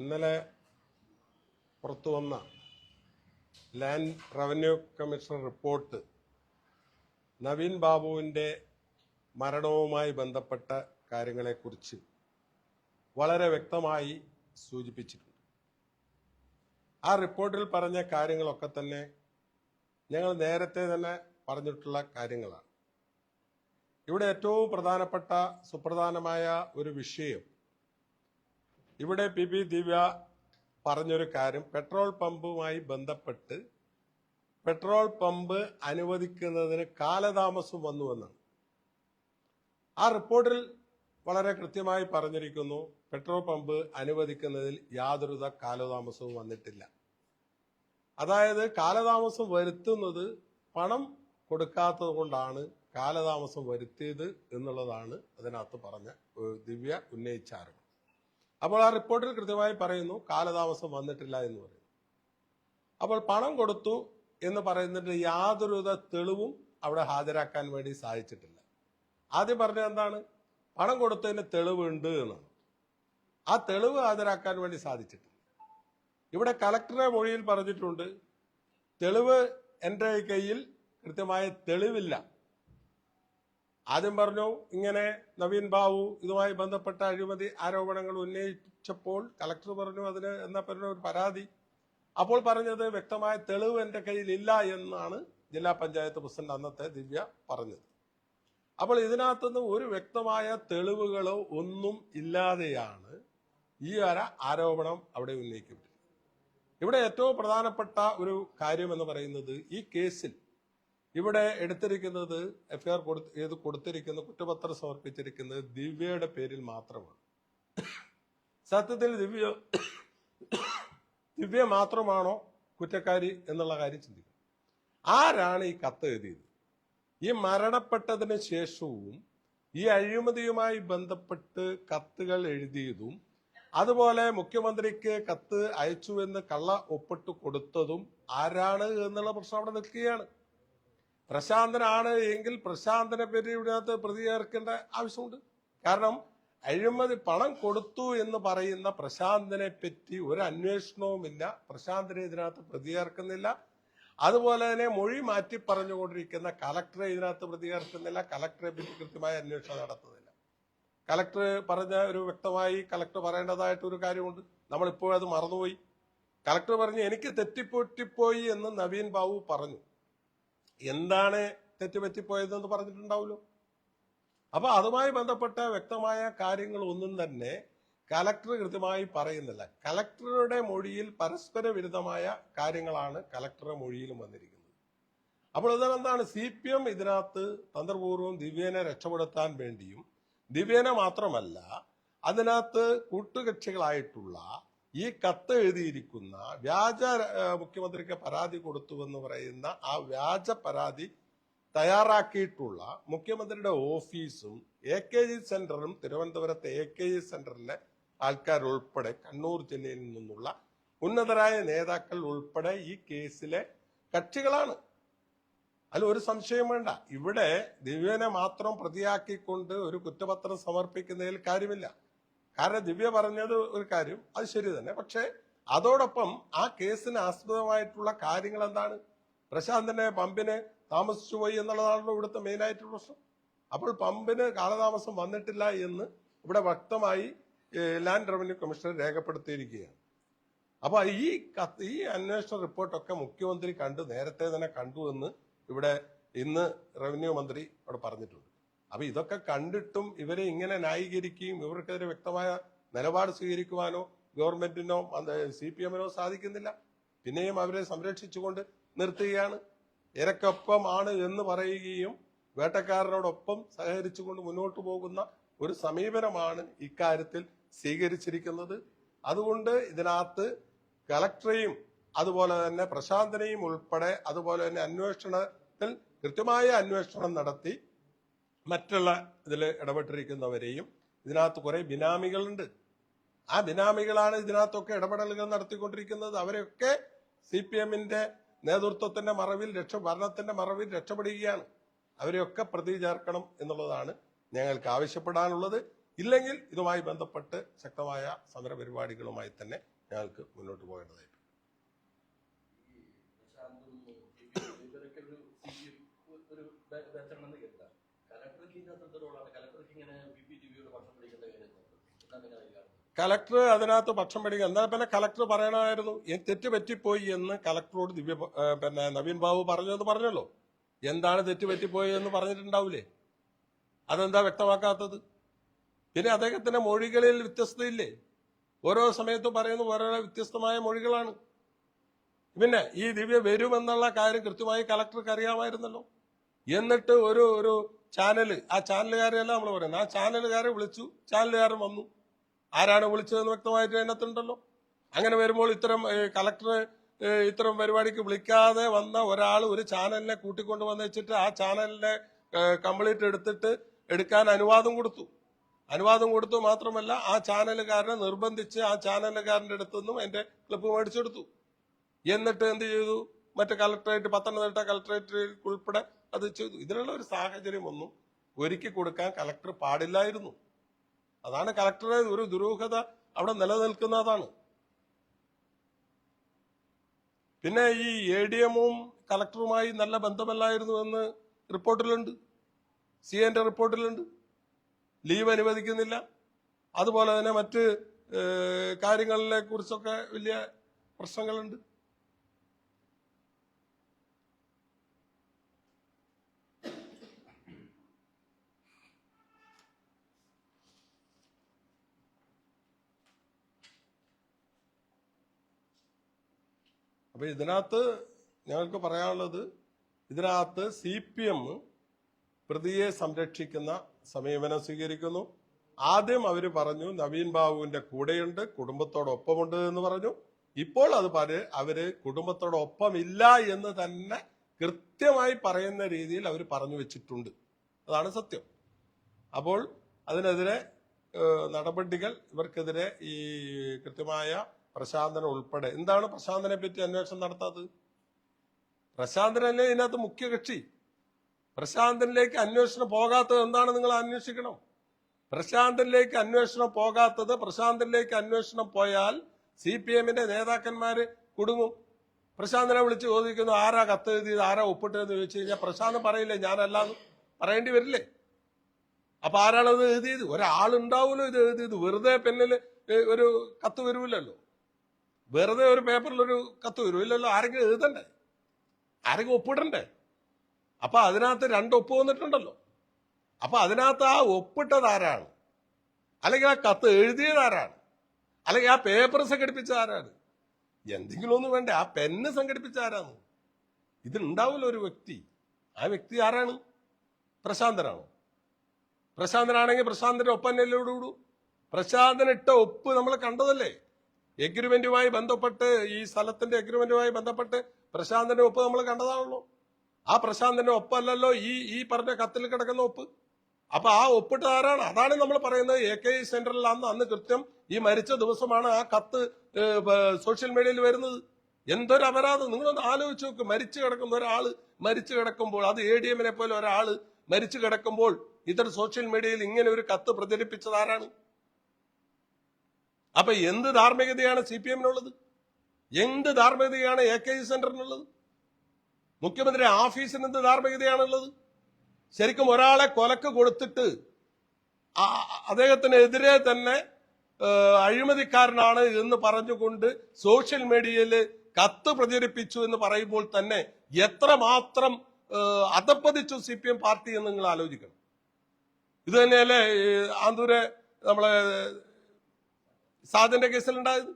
ഇന്നലെ പുറത്തു വന്ന land revenue commission report Naveen ബാബുവിന്റെ മരണവുമായി ബന്ധപ്പെട്ട കാര്യങ്ങളെക്കുറിച്ച് വളരെ വ്യക്തമായി സൂചിപ്പിച്ചിട്ടുണ്ട്. ആ റിപ്പോർട്ടിൽ പറഞ്ഞ കാര്യങ്ങളൊക്കെ തന്നെ ഞങ്ങൾ നേരത്തെ തന്നെ പറഞ്ഞിട്ടുള്ള കാര്യങ്ങളാണ്. ഇവിടെ ഏറ്റവും പ്രധാനപ്പെട്ട സുപ്രധാനമായ ഒരു വിഷയം ഇവിടെ പി ബി ദിവ്യ പറഞ്ഞൊരു കാര്യം. പെട്രോൾ പമ്പുമായി ബന്ധപ്പെട്ട് പെട്രോൾ പമ്പ് അനുവദിക്കുന്നതിന് കാലതാമസം വന്നുവെന്നാണ് ആ റിപ്പോർട്ടിൽ വളരെ കൃത്യമായി പറഞ്ഞിരിക്കുന്നു പെട്രോൾ പമ്പ് അനുവദിക്കുന്നതിൽ യാതൊരുവിധ കാലതാമസവും വന്നിട്ടില്ല. അതായത് കാലതാമസം വരുത്തുന്നത് പണം കൊടുക്കാത്തത് കൊണ്ടാണ് കാലതാമസം വരുത്തിയത് എന്നുള്ളതാണ് അതിനകത്ത് പറഞ്ഞ ദിവ്യ ഉന്നയിച്ച ആരോപണം. അപ്പോൾ ആ റിപ്പോർട്ടിൽ കൃത്യമായി പറയുന്നു കാലതാമസം വന്നിട്ടില്ല എന്ന് പറയുന്നു. അപ്പോൾ പണം കൊടുത്തു എന്ന് പറയുന്നതിന്റെ യാതൊരുവിധ തെളിവും അവിടെ ഹാജരാക്കാൻ വേണ്ടി സാധിച്ചിട്ടില്ല. ആദ്യം പറഞ്ഞത് എന്താണ്? പണം കൊടുത്തതിന് തെളിവുണ്ട് എന്നാണ്. ആ തെളിവ് ഹാജരാക്കാൻ വേണ്ടി സാധിച്ചിട്ടില്ല. ഇവിടെ കലക്ടറെ മൊഴിയിൽ പറഞ്ഞിട്ടുണ്ട് തെളിവ് എന്റെ കയ്യിൽ കൃത്യമായ തെളിവില്ല. ആദ്യം പറഞ്ഞു ഇങ്ങനെ നവീൻ ബാബു ഇതുമായി ബന്ധപ്പെട്ട അഴിമതി ആരോപണങ്ങൾ ഉന്നയിച്ചപ്പോൾ കളക്ടർ പറഞ്ഞു അതിന് എന്നാ പറഞ്ഞ ഒരു പരാതി. അപ്പോൾ പറഞ്ഞത് വ്യക്തമായ തെളിവ് എന്റെ കയ്യിൽ ഇല്ല എന്നാണ് ജില്ലാ പഞ്ചായത്ത് പ്രസിഡന്റ് അന്നത്തെ ദിവ്യ പറഞ്ഞത്. അപ്പോൾ ഇതിനകത്തുനിന്ന് ഒരു വ്യക്തമായ തെളിവുകളോ ഒന്നും ഇല്ലാതെയാണ് ഈ ഒരു ആരോപണം അവിടെ ഉന്നയിക്കപ്പെട്ടത് ഇവിടെ ഏറ്റവും പ്രധാനപ്പെട്ട ഒരു കാര്യം എന്ന് പറയുന്നത് ഈ കേസിൽ ഇവിടെ എടുത്തിരിക്കുന്നത് എഫ്ഐആർ കൊടുത്ത് കൊടുത്തിരിക്കുന്ന കുറ്റപത്രം സമർപ്പിച്ചിരിക്കുന്നത് ദിവ്യയുടെ പേരിൽ മാത്രമാണ്. സത്യത്തിൽ ദിവ്യ ദിവ്യ മാത്രമാണോ കുറ്റക്കാരി എന്നുള്ള കാര്യം ചിന്തിക്കണം. ആരാണ് ഈ കത്ത് എഴുതിയത്? ഈ മരണപ്പെട്ടതിന് ശേഷവും ഈ അഴിമതിയുമായി ബന്ധപ്പെട്ട് കത്തുകൾ എഴുതിയതും അതുപോലെ മുഖ്യമന്ത്രിക്ക് കത്ത് അയച്ചു എന്ന് കള്ള ഒപ്പിട്ട് കൊടുത്തതും ആരാണ് എന്നുള്ള പ്രശ്നം അവിടെ നിൽക്കുകയാണ്. പ്രശാന്തനാണ് എങ്കിൽ പ്രശാന്തനെ പറ്റി ഇതിനകത്ത് പ്രതികരിക്കേണ്ട ആവശ്യമുണ്ട്. കാരണം അഴിമതി പണം കൊടുത്തു എന്ന് പറയുന്ന പ്രശാന്തനെ പറ്റി ഒരു അന്വേഷണവുമില്ല പ്രശാന്തനെ ഇതിനകത്ത് പ്രതികരിക്കുന്നില്ല അതുപോലെ തന്നെ മൊഴി മാറ്റി പറഞ്ഞുകൊണ്ടിരിക്കുന്ന കലക്ടറെ ഇതിനകത്ത് പ്രതികരിക്കുന്നില്ല കലക്ടറെ പറ്റി കൃത്യമായ അന്വേഷണം നടത്തുന്നില്ല. കലക്ടർ പറഞ്ഞ ഒരു വ്യക്തമായി കലക്ടർ പറയേണ്ടതായിട്ട് ഒരു കാര്യമുണ്ട്. നമ്മളിപ്പോഴത് മറന്നുപോയി. കലക്ടർ പറഞ്ഞു എനിക്ക് തെറ്റിപ്പൊറ്റിപ്പോയി എന്ന് നവീൻ ബാബു പറഞ്ഞു. എന്താണ് തെറ്റുപറ്റിപ്പോയതെന്ന് പറഞ്ഞിട്ടുണ്ടാവുമല്ലോ. അപ്പൊ അതുമായി ബന്ധപ്പെട്ട വ്യക്തമായ കാര്യങ്ങൾ ഒന്നും തന്നെ കലക്ടർ കൃത്യമായി പറയുന്നില്ല. കലക്ടറുടെ മൊഴിയിൽ പരസ്പര വിരുദ്ധമായ കാര്യങ്ങളാണ് കലക്ടറുടെ മൊഴിയിലും വന്നിരിക്കുന്നത്. അപ്പോൾ ഇതെന്താണ് സി പി എം ഇതിനകത്ത് തന്ത്രപൂർവം ദിവ്യനെ രക്ഷപ്പെടുത്താൻ വേണ്ടിയും ദിവ്യനെ മാത്രമല്ല അതിനകത്ത് കൂട്ടുകക്ഷികളായിട്ടുള്ള ഈ കത്ത് എഴുതിയിരിക്കുന്ന വ്യാജ മുഖ്യമന്ത്രിക്ക് പരാതി കൊടുത്തു എന്ന് പറയുന്ന ആ വ്യാജ പരാതി തയ്യാറാക്കിയിട്ടുള്ള മുഖ്യമന്ത്രിയുടെ ഓഫീസും എ കെ ജി സെന്ററും തിരുവനന്തപുരത്തെ എ കെ ജി സെന്ററിലെ ആൾക്കാരുൾപ്പെടെ കണ്ണൂർ ജില്ലയിൽ നിന്നുള്ള ഉന്നതരായ നേതാക്കൾ ഉൾപ്പെടെ ഈ കേസിലെ കക്ഷികളാണ്. അതിൽ ഒരു സംശയം വേണ്ട. ഇവിടെ ദിവ്യനെ മാത്രം പ്രതിയാക്കിക്കൊണ്ട് ഒരു കുറ്റപത്രം സമർപ്പിക്കുന്നതിൽ കാര്യമില്ല. കാരണം ദിവ്യ പറഞ്ഞത് ഒരു കാര്യം അത് ശരി തന്നെ. പക്ഷേ അതോടൊപ്പം ആ കേസിന് ആസ്പദമായിട്ടുള്ള കാര്യങ്ങൾ എന്താണ്? പ്രശാന്തനെ പമ്പിന് താമസിച്ചു പോയി എന്നുള്ളതാണല്ലോ ഇവിടുത്തെ മെയിൻ ആയിട്ടുള്ള പ്രശ്നം. അപ്പോൾ പമ്പിന് കാലതാമസം വന്നിട്ടില്ല എന്ന് ഇവിടെ വ്യക്തമായി ലാൻഡ് റവന്യൂ കമ്മീഷണർ രേഖപ്പെടുത്തിയിരിക്കുകയാണ്. അപ്പോൾ ഈ ഈ അന്വേഷണ റിപ്പോർട്ടൊക്കെ മുഖ്യമന്ത്രി കണ്ടു നേരത്തെ തന്നെ കണ്ടു എന്ന് ഇവിടെ ഇന്ന് റവന്യൂ മന്ത്രി അവിടെ പറഞ്ഞിട്ടുണ്ട്. അപ്പൊ ഇതൊക്കെ കണ്ടിട്ടും ഇവരെ ഇങ്ങനെ ന്യായീകരിക്കുകയും ഇവർക്കെതിരെ വ്യക്തമായ നിലപാട് സ്വീകരിക്കുവാനോ ഗവൺമെന്റിനോ സി പി എമ്മിനോ സാധിക്കുന്നില്ല. പിന്നെയും അവരെ സംരക്ഷിച്ചുകൊണ്ട് നിർത്തുകയാണ്. ഇരക്കൊപ്പം ആണ് എന്ന് പറയുകയും വേട്ടക്കാരനോടൊപ്പം സഹകരിച്ചുകൊണ്ട് മുന്നോട്ട് പോകുന്ന ഒരു സമീപനമാണ് ഇക്കാര്യത്തിൽ സ്വീകരിച്ചിരിക്കുന്നത്. അതുകൊണ്ട് ഇതിനകത്ത് കലക്ടറെയും അതുപോലെ തന്നെ പ്രശാന്തനെയും ഉൾപ്പെടെ അതുപോലെ തന്നെ അന്വേഷണത്തിൽ കൃത്യമായ അന്വേഷണം നടത്തി മറ്റുള്ള ഇതിൽ ഇടപെട്ടിരിക്കുന്നവരെയും ഇതിനകത്ത് കുറേ ബിനാമികളുണ്ട്. ആ ബിനാമികളാണ് ഇതിനകത്തൊക്കെ ഇടപെടലുകൾ നടത്തിക്കൊണ്ടിരിക്കുന്നത്. അവരെയൊക്കെ സി പി എമ്മിന്റെ നേതൃത്വത്തിന്റെ മറവിൽ രക്ഷ ഭരണത്തിന്റെ മറവിൽ രക്ഷപ്പെടുകയാണ്. അവരെയൊക്കെ പ്രതി ചേർക്കണം എന്നുള്ളതാണ് ഞങ്ങൾക്ക് ആവശ്യപ്പെടാനുള്ളത്. ഇല്ലെങ്കിൽ ഇതുമായി ബന്ധപ്പെട്ട് ശക്തമായ സമരപരിപാടികളുമായി തന്നെ ഞങ്ങൾക്ക് മുന്നോട്ട് പോകേണ്ടതായിട്ട് ഇവരൊക്കെ ഒരു CPM ഒരു ബേ- ബാച്ചാണെന്ന് കരുതാം. കലക്ടർക്ക് ഇതിനകത്ത് എന്ത് റോളാണ്? കലക്ടർക്ക് ഇങ്ങനെ വി പി ടിവിയോട് പക്ഷം പിടിക്കേണ്ട കാര്യം എന്താണ്? എന്താണ് നിങ്ങളുടെ അധികാരം? കലക്ടർ അതിനകത്ത് പക്ഷം പിടിക്കുക. എന്നാൽ പിന്നെ കലക്ടർ പറയണമായിരുന്നു "ഈ തെറ്റ് പറ്റിപ്പോയി എന്ന് കലക്ടറോട് ദിവ്യ പിന്നെ നവീൻ ബാബു പറഞ്ഞു എന്ന് പറഞ്ഞല്ലോ. എന്താണ് തെറ്റ് പറ്റിപ്പോയി എന്ന് പറഞ്ഞിട്ടുണ്ടാവില്ലേ അതെന്താ വ്യക്തമാക്കാത്തത്? പിന്നെ അദ്ദേഹത്തിന്റെ മൊഴികളിൽ വ്യത്യസ്തയില്ലേ? ഓരോ സമയത്തും പറയുന്ന ഓരോ വ്യത്യസ്തമായ മൊഴികളാണ്. പിന്നെ ഈ ദിവ്യ വരുമെന്നുള്ള കാര്യം കൃത്യമായി കലക്ടർക്ക് അറിയാമായിരുന്നല്ലോ. എന്നിട്ട് ഒരു ഒരു ചാനൽ ആ ചാനലുകാരെയല്ല നമ്മൾ പറയുന്നത് ആ ചാനലുകാരെ വിളിച്ചു ചാനലുകാരൻ വന്നു. ആരാണ് വിളിച്ചതെന്ന് വ്യക്തമായിട്ട് അതിനകത്തുണ്ടല്ലോ? അങ്ങനെ വരുമ്പോൾ ഇത്തരം കളക്ടർ ഇത്തരം പരിപാടിക്ക് വിളിക്കാതെ വന്ന ഒരാൾ ഒരു ചാനലിനെ കൂട്ടിക്കൊണ്ട് വന്ന് വെച്ചിട്ട് ആ ചാനലിനെ കംപ്ലീറ്റ് എടുത്തിട്ട് എടുക്കാൻ അനുവാദം കൊടുത്തു. അനുവാദം കൊടുത്തു മാത്രമല്ല ആ ചാനലുകാരനെ നിർബന്ധിച്ച് ആ ചാനലുകാരന്റെ അടുത്തുനിന്നും എന്റെ ക്ലിപ്പ് മേടിച്ചെടുത്തു എന്നിട്ട് എന്ത് ചെയ്തു? മറ്റേ കളക്ടറേറ്റ് പത്തനംതിട്ട കളക്ടറേറ്റ് ഉൾപ്പെടെ അത് ചെയ്തു. ഇതിനുള്ള ഒരു സാഹചര്യം ഒന്നും ഒരുക്കി കൊടുക്കാൻ കളക്ടർ പാടില്ലായിരുന്നു. അതാണ് കളക്ടറെ ഒരു ദുരൂഹത അവിടെ നിലനിൽക്കുന്നതാണ് പിന്നെ ഈ എ ഡി എമ്മും കളക്ടറുമായി നല്ല ബന്ധമല്ലായിരുന്നു എന്ന് റിപ്പോർട്ടിലുണ്ട്. സി എന്റെ റിപ്പോർട്ടിലുണ്ട്. ലീവ് അനുവദിക്കുന്നില്ല. അതുപോലെ തന്നെ മറ്റ് കാര്യങ്ങളിലെ കുറിച്ചൊക്കെ വലിയ പ്രശ്നങ്ങളുണ്ട്. അപ്പൊ ഇതിനകത്ത് ഞങ്ങൾക്ക് പറയാനുള്ളത് ഇതിനകത്ത് സി പി എം പ്രതിയെ സംരക്ഷിക്കുന്ന സമീപനം സ്വീകരിക്കുന്നു. ആദ്യം അവർ പറഞ്ഞു നവീൻ ബാബുവിന്റെ കൂടെയുണ്ട് കുടുംബത്തോടൊപ്പമുണ്ട് എന്ന് പറഞ്ഞു. ഇപ്പോൾ അത് പറ അവർ കുടുംബത്തോടൊപ്പം ഇല്ല എന്ന് തന്നെ കൃത്യമായി പറയുന്ന രീതിയിൽ അവർ പറഞ്ഞു വെച്ചിട്ടുണ്ട്. അതാണ് സത്യം. അപ്പോൾ അതിനെതിരെ നടപടികൾ ഇവർക്കെതിരെ ഈ കൃത്യമായ പ്രശാന്തന ഉൾപ്പെടെ. എന്താണ് പ്രശാന്തനെ പറ്റി അന്വേഷണം നടത്താത്തത്? പ്രശാന്തനല്ലേ ഇതിനകത്ത് മുഖ്യ കക്ഷി? പ്രശാന്തനിലേക്ക് അന്വേഷണം പോകാത്തത് എന്താണ് നിങ്ങൾ അന്വേഷിക്കണം? പ്രശാന്തനിലേക്ക് അന്വേഷണം പോകാത്തത് പ്രശാന്തനിലേക്ക് അന്വേഷണം പോയാൽ സി പി എമ്മിന്റെ നേതാക്കന്മാര് കുടുങ്ങും. പ്രശാന്തനെ വിളിച്ച് ചോദിക്കുന്നു ആരാ കത്ത് എഴുതിയത്? ആരാ ഒപ്പിട്ടതെന്ന് ചോദിച്ചു കഴിഞ്ഞാൽ പ്രശാന്തം പറയില്ലേ ഞാനല്ലാന്ന് പറയേണ്ടി വരില്ലേ? അപ്പൊ ആരാണത് എഴുതിയത്? ഒരാളുണ്ടാവുമല്ലോ ഇത് എഴുതിയത്. വെറുതെ പെന്നിൽ ഒരു കത്ത് വരുമില്ലല്ലോ വെറുതെ ഒരു പേപ്പറിലൊരു കത്ത് വരും. ഇല്ലല്ലോ ആരെങ്കിലും എഴുതണ്ടേ? ആരെങ്കിലും ഒപ്പിടണ്ടേ? അപ്പൊ അതിനകത്ത് രണ്ട് ഒപ്പ് വന്നിട്ടുണ്ടല്ലോ. അപ്പൊ അതിനകത്ത് ആ ഒപ്പിട്ടത് ആരാണ്? അല്ലെങ്കിൽ ആ കത്ത് എഴുതിയത് ആരാണ്? അല്ലെങ്കിൽ ആ പേപ്പർ സംഘടിപ്പിച്ച ആരാണ്? എന്തെങ്കിലും ഒന്നും വേണ്ടേ? ആ പെന്ന് സംഘടിപ്പിച്ച ആരാണ്? ഇതിലുണ്ടാവില്ല ഒരു വ്യക്തി. ആ വ്യക്തി ആരാണ്? പ്രശാന്തനാണോ? പ്രശാന്തനാണെങ്കിൽ പ്രശാന്തന്റെ ഒപ്പന്നല്ലോട് വിടൂ പ്രശാന്തൻ ഇട്ട ഒപ്പ് നമ്മൾ കണ്ടതല്ലേ? എഗ്രിമെന്റുമായി ബന്ധപ്പെട്ട് ഈ സ്ഥലത്തിന്റെ എഗ്രിമെന്റുമായി ബന്ധപ്പെട്ട് പ്രശാന്തന്റെ ഒപ്പ് നമ്മൾ കണ്ടതാണല്ലോ. ആ പ്രശാന്തന്റെ ഒപ്പല്ലല്ലോ ഈ ഈ പറഞ്ഞ കത്തിൽ കിടക്കുന്ന ഒപ്പ്. അപ്പൊ ആ ഒപ്പിട്ട് ആരാണ്? അതാണ് നമ്മൾ പറയുന്നത് എ കെ സെന്ററിൽ അന്ന് അന്ന് കൃത്യം ഈ മരിച്ച ദിവസമാണ് ആ കത്ത് സോഷ്യൽ മീഡിയയിൽ വരുന്നത്. എന്തൊരു അപരാധം? നിങ്ങളൊന്ന് ആലോചിച്ച് നോക്ക്. മരിച്ചു കിടക്കുന്ന ഒരാൾ മരിച്ചു കിടക്കുമ്പോൾ അത് എ ഡി എമ്മിനെ പോലെ ഒരാൾ മരിച്ചു കിടക്കുമ്പോൾ ഇത്തരം സോഷ്യൽ മീഡിയയിൽ ഇങ്ങനെ ഒരു കത്ത് പ്രചരിപ്പിച്ചത് ആരാണ്? അപ്പൊ എന്ത് ധാർമ്മികതയാണ് സി പി എമ്മിനുള്ളത്? എന്ത് ധാർമ്മികതയാണ് എ കെ ജി സെന്ററിനുള്ളത്? മുഖ്യമന്ത്രി ഓഫീസിന് എന്ത് ധാർമ്മികതയാണുള്ളത്? ശരിക്കും ഒരാളെ കൊലക്ക് കൊടുത്തിട്ട് അദ്ദേഹത്തിനെതിരെ തന്നെ അഴിമതിക്കാരനാണ് എന്ന് പറഞ്ഞുകൊണ്ട് സോഷ്യൽ മീഡിയയിൽ കത്ത് പ്രചരിപ്പിച്ചു എന്ന് പറയുമ്പോൾ തന്നെ എത്രമാത്രം മാത്രം അതപ്പതിച്ചു സി പി എം പാർട്ടി എന്ന് നിങ്ങൾ ആലോചിക്കണം. ഇത് തന്നെയല്ലേ ആന്തൂരെ നമ്മളെ സാജന്റെ കേസിൽ ഉണ്ടായത്?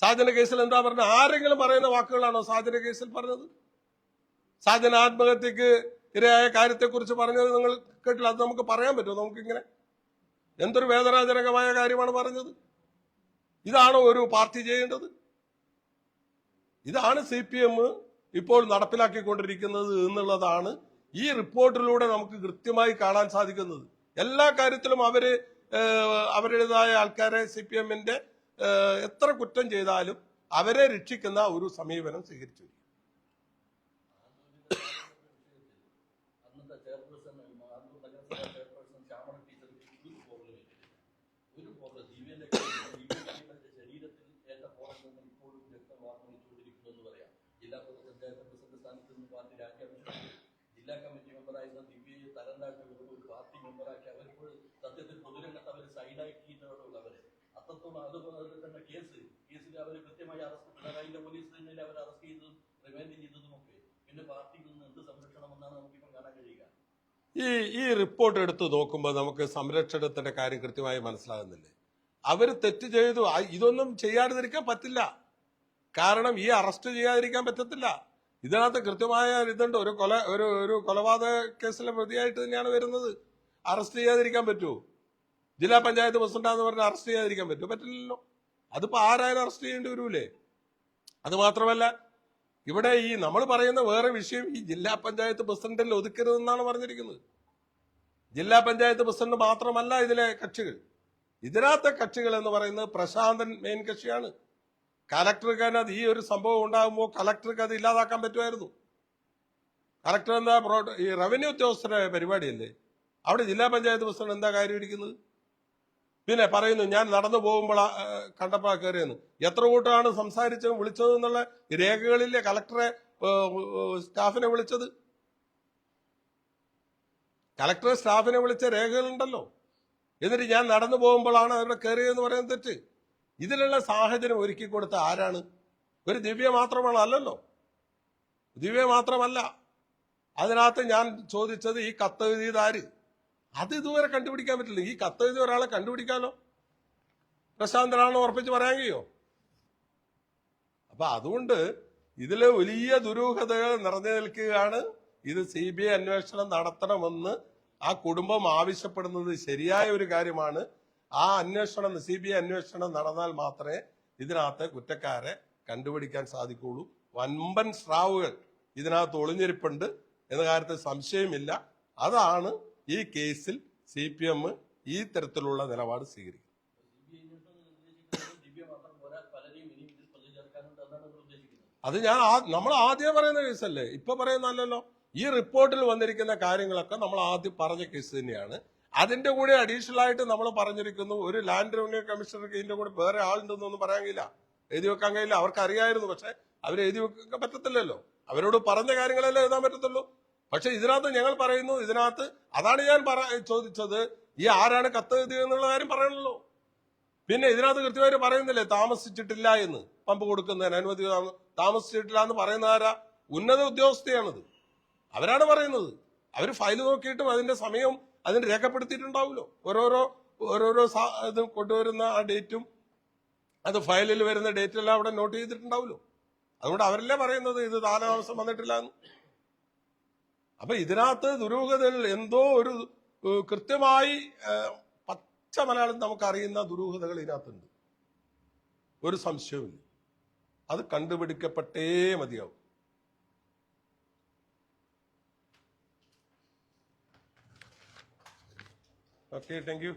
സാജന്റെ കേസിൽ എന്താ പറഞ്ഞത്? ആരെങ്കിലും പറയുന്ന വാക്കുകളാണോ സാജന്റെ കേസിൽ പറഞ്ഞത്? സാജൻ ആത്മഹത്യക്ക് ഇരയായ കാര്യത്തെക്കുറിച്ച് പറഞ്ഞത് നിങ്ങൾ കേട്ടില്ല അത് നമുക്ക് പറയാൻ പറ്റുമോ? നമുക്കിങ്ങനെ എന്തൊരു വേദനാജനകമായ കാര്യമാണ് പറഞ്ഞത്? ഇതാണോ ഒരു പാർട്ടി ചെയ്യേണ്ടത്? ഇതാണ് സി പി എം ഇപ്പോൾ നടപ്പിലാക്കിക്കൊണ്ടിരിക്കുന്നത് എന്നുള്ളതാണ് ഈ റിപ്പോർട്ടിലൂടെ നമുക്ക് കൃത്യമായി കാണാൻ സാധിക്കുന്നത്. എല്ലാ കാര്യത്തിലും അവർ അവരുടേതായ ആൾക്കാരെ സി പി എമ്മിന്റെ എത്ര കുറ്റം ചെയ്താലും അവരെ രക്ഷിക്കുന്ന ഒരു സമീപനം സ്വീകരിച്ചു. ജില്ലാ കമ്മിറ്റി മെമ്പറായിരുന്ന ദിവ്യയെ തരം താഴ്ത്തി ഒരു പാർട്ടി മെമ്പറാക്കി അവരിപ്പോൾ സത്യത്തിൽ പൊതുരംഗത്ത് അവർ സൈഡാക്കിയിട്ടുള്ളവര് അത്രത്തോളം അതുപോലെ തന്നെ കേസ്. കേസിൽ അവർ കൃത്യമായി അറസ്റ്റ് പിണറായിന്റെ പോലീസ് തന്നെ അവർ അറസ്റ്റ് ചെയ്തതും റിമാൻഡ് ചെയ്തതുമൊക്കെ. പിന്നെ പാർട്ടിയിൽ നിന്ന് എന്ത് സംരക്ഷണം എന്നാണ് നമുക്കിപ്പോൾ കാണാൻ കഴിയുക? ഈ ഈ റിപ്പോർട്ട് എടുത്ത് നോക്കുമ്പോൾ നമുക്ക് സംരക്ഷണത്തിന്റെ കാര്യം കൃത്യമായി മനസ്സിലാകുന്നില്ലേ? അവർ തെറ്റ് ചെയ്തു. ഇതൊന്നും ചെയ്യാതിരിക്കാൻ പറ്റില്ല. കാരണം ഈ അറസ്റ്റ് ചെയ്യാതിരിക്കാൻ പറ്റത്തില്ല. ഇതിനകത്ത് കൃത്യമായ ഇതുണ്ട്. ഒരു കൊല ഒരു ഒരു കൊലപാതക കേസിലെ പ്രതിയായിട്ട് തന്നെയാണ് വരുന്നത്. അറസ്റ്റ് ചെയ്യാതിരിക്കാൻ പറ്റുമോ? ജില്ലാ പഞ്ചായത്ത് പ്രസിഡന്റാന്ന് പറഞ്ഞാൽ അറസ്റ്റ് ചെയ്യാതിരിക്കാൻ പറ്റുമോ? പറ്റില്ലല്ലോ. അതിപ്പോ ആരായാലും അറസ്റ്റ് ചെയ്യേണ്ടി വരൂലേ? അത് മാത്രമല്ല ഇവിടെ ഈ നമ്മൾ പറയുന്ന വേറെ വിഷയം ഈ ജില്ലാ പഞ്ചായത്ത് പ്രസിഡന്റിൽ ഒതുക്കരുതെന്നാണ് പറഞ്ഞിരിക്കുന്നത്. ജില്ലാ പഞ്ചായത്ത് പ്രസിഡന്റ് മാത്രമല്ല ഇതിലെ കക്ഷികൾ. ഇതിനകത്തെ കക്ഷികൾ എന്ന് പറയുന്നത് പ്രശാന്തൻ മെയിൻ കക്ഷിയാണ്. കലക്ടർക്ക് അതിനകത്ത് ഈ ഒരു സംഭവം ഉണ്ടാകുമ്പോൾ കലക്ടർക്ക് അത് ഇല്ലാതാക്കാൻ പറ്റുമായിരുന്നു. കലക്ടർ എന്താ ഈ റവന്യൂ ഉദ്യോഗസ്ഥരുടെ പരിപാടിയല്ലേ? അവിടെ ജില്ലാ പഞ്ചായത്ത് പ്രസിഡന്റ് എന്താ കാര്യം ഇരിക്കുന്നത്? പിന്നെ പറയുന്നു ഞാൻ നടന്നു പോകുമ്പോൾ കണ്ടപ്പോ കയറിയെന്ന്. എത്ര കൂട്ടമാണ് സംസാരിച്ചതും വിളിച്ചതും എന്നുള്ള രേഖകളിലെ കലക്ടറെ സ്റ്റാഫിനെ വിളിച്ചത്? കലക്ടറെ സ്റ്റാഫിനെ വിളിച്ച രേഖകളുണ്ടല്ലോ. എന്നിട്ട് ഞാൻ നടന്നു പോകുമ്പോഴാണ് അവിടെ കയറിയതെന്ന് പറയുന്നത് തെറ്റ്. ഇതിലുള്ള സാഹചര്യം ഒരുക്കി കൊടുത്ത ആരാണ്? ഒരു ദിവ്യ മാത്രമാണ് അല്ലല്ലോ ദിവ്യ മാത്രമല്ല. അതിനകത്ത് ഞാൻ ചോദിച്ചത് ഈ കത്ത് എഴുതിയത് ആര് അത് ഇതുവരെ കണ്ടുപിടിക്കാൻ പറ്റില്ല. ഈ കത്ത് എഴുതിയ ഒരാളെ കണ്ടുപിടിക്കാനോ പ്രശാന്തനാണോ ഉറപ്പിച്ച് പറയാൻ കഴിയോ? അപ്പൊ അതുകൊണ്ട് ഇതിലെ വലിയ ദുരൂഹതകൾ നിറഞ്ഞു നിൽക്കുകയാണ്. ഇത് സി ബി ഐ അന്വേഷണം നടത്തണമെന്ന് ആ കുടുംബം ആവശ്യപ്പെടുന്നത് ശരിയായ ഒരു കാര്യമാണ്. ആ അന്വേഷണം സി ബി ഐ അന്വേഷണം നടന്നാൽ മാത്രമേ ഇതിനകത്ത് കുറ്റക്കാരെ കണ്ടുപിടിക്കാൻ സാധിക്കുള്ളൂ വൻപൻ സ്രാവുകൾ ഇതിനകത്ത് ഒളിഞ്ഞിരിപ്പുണ്ട് എന്ന കാര്യത്തിൽ സംശയമില്ല. അതാണ് ഈ കേസിൽ സി പി എം ഈ തരത്തിലുള്ള നിലപാട് ഉദ്ദേശിക്കുന്നത് അത് ഞാൻ നമ്മൾ ആദ്യം പറയുന്ന കേസല്ലേ? ഇപ്പൊ പറയുന്നല്ലോ ഈ റിപ്പോർട്ടിൽ വന്നിരിക്കുന്ന കാര്യങ്ങളൊക്കെ നമ്മൾ ആദ്യം പറഞ്ഞ കേസ് തന്നെയാണ്. അതിന്റെ കൂടെ അഡീഷണൽ ആയിട്ട് നമ്മൾ പറഞ്ഞിരിക്കുന്നു ഒരു ലാൻഡ് റവന്യൂ കമ്മീഷണർക്ക് ഇതിന്റെ കൂടെ വേറെ ആളുണ്ടെന്നൊന്നും പറയാൻ കഴിയില്ല. എഴുതി വെക്കാൻ കഴിയില്ല. അവർക്ക് അറിയായിരുന്നു പക്ഷെ അവർ എഴുതി വെക്കാൻ പറ്റത്തില്ലല്ലോ. അവരോട് പറഞ്ഞ കാര്യങ്ങളല്ലേ എഴുതാൻ പറ്റത്തുള്ളൂ. പക്ഷെ ഇതിനകത്ത് ഞങ്ങൾ പറയുന്നു ഇതിനകത്ത് അതാണ് ഞാൻ ചോദിച്ചത്. ഈ ആരാണ് കത്ത് എഴുതിയെന്നുള്ള കാര്യം പറയണല്ലോ. പിന്നെ ഇതിനകത്ത് കൃത്യമായിട്ട് പറയുന്നില്ലേ താമസിച്ചിട്ടില്ല എന്ന്. പമ്പ് കൊടുക്കുന്നതിന് അനുമതി താമസിച്ചിട്ടില്ല എന്ന് പറയുന്ന ആരാ? ഉന്നത ഉദ്യോഗസ്ഥയാണിത്. അവരാണ് പറയുന്നത്. അവർ ഫയൽ നോക്കിയിട്ടും അതിന്റെ സമയം അതിന് രേഖപ്പെടുത്തിയിട്ടുണ്ടാവുമല്ലോ. ഓരോരോ ഓരോരോ ഇത് കൊണ്ടുവരുന്ന ആ ഡേറ്റും അത് ഫയലിൽ വരുന്ന ഡേറ്റ് എല്ലാം അവിടെ നോട്ട് ചെയ്തിട്ടുണ്ടാവുമല്ലോ. അതുകൊണ്ട് അവരല്ലേ പറയുന്നത് ഇത് കാലതാമസം വന്നിട്ടില്ല എന്ന്. അപ്പൊ ഇതിനകത്ത് ദുരൂഹതൽ എന്തോ ഒരു കൃത്യമായി പച്ച മലയാളം നമുക്കറിയുന്ന ദുരൂഹതകൾ ഇതിനകത്തുണ്ട്. ഒരു സംശയവുമില്ല. അത് കണ്ടുപിടിക്കപ്പെട്ടേ മതിയാവും. Okay thank you